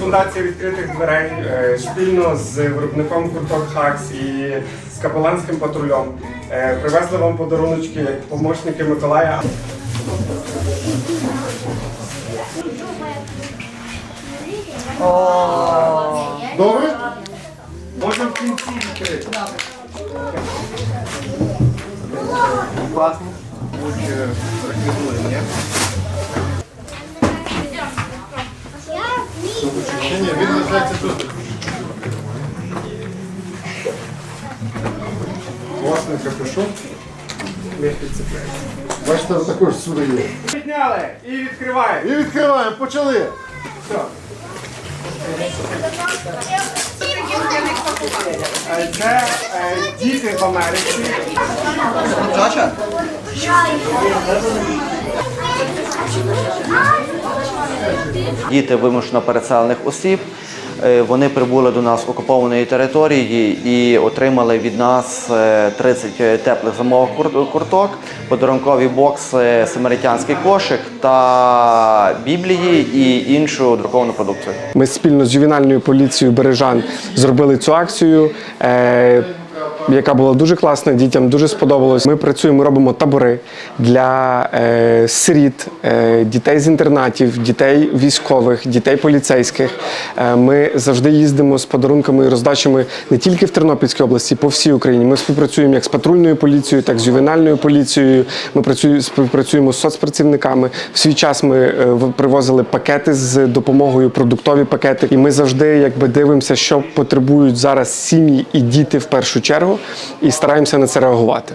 Фундація відкритих дверей е, спільно з виробником Курток Хакс і з капеланським патрульом е, привезли вам подаруночки як помощники Миколая. Добре? Можна в кінці відкрити. Класно. Е, ні? Він лишається тут. Власне капюшон. Бачите, також сюди є. Підняли і відкриваємо. І відкриваємо, почали. Все. Це е, діти в Америці. Діти вимушено переселених осіб. Е, Вони прибули до нас окупованої території і отримали від нас е, 30 теплих зимових кур- курток, подарунковий бокс, е, самаритянський кошик та біблії і іншу друковану продукцію. Ми спільно з ювенальною поліцією Бережан зробили цю акцію. Яка була дуже класна, дітям дуже сподобалось. Ми працюємо, робимо табори для е, сиріт, е, дітей з інтернатів, дітей військових, дітей поліцейських. Е, ми завжди їздимо з подарунками і роздачами не тільки в Тернопільській області, по всій Україні. Ми співпрацюємо як з патрульною поліцією, так і з ювенальною поліцією. Ми працюємо, співпрацюємо з соцпрацівниками. В свій час ми е, привозили пакети з допомогою, продуктові пакети. І ми завжди якби дивимося, що потребують зараз сім'ї і діти в першу чергу, і стараємося на це реагувати.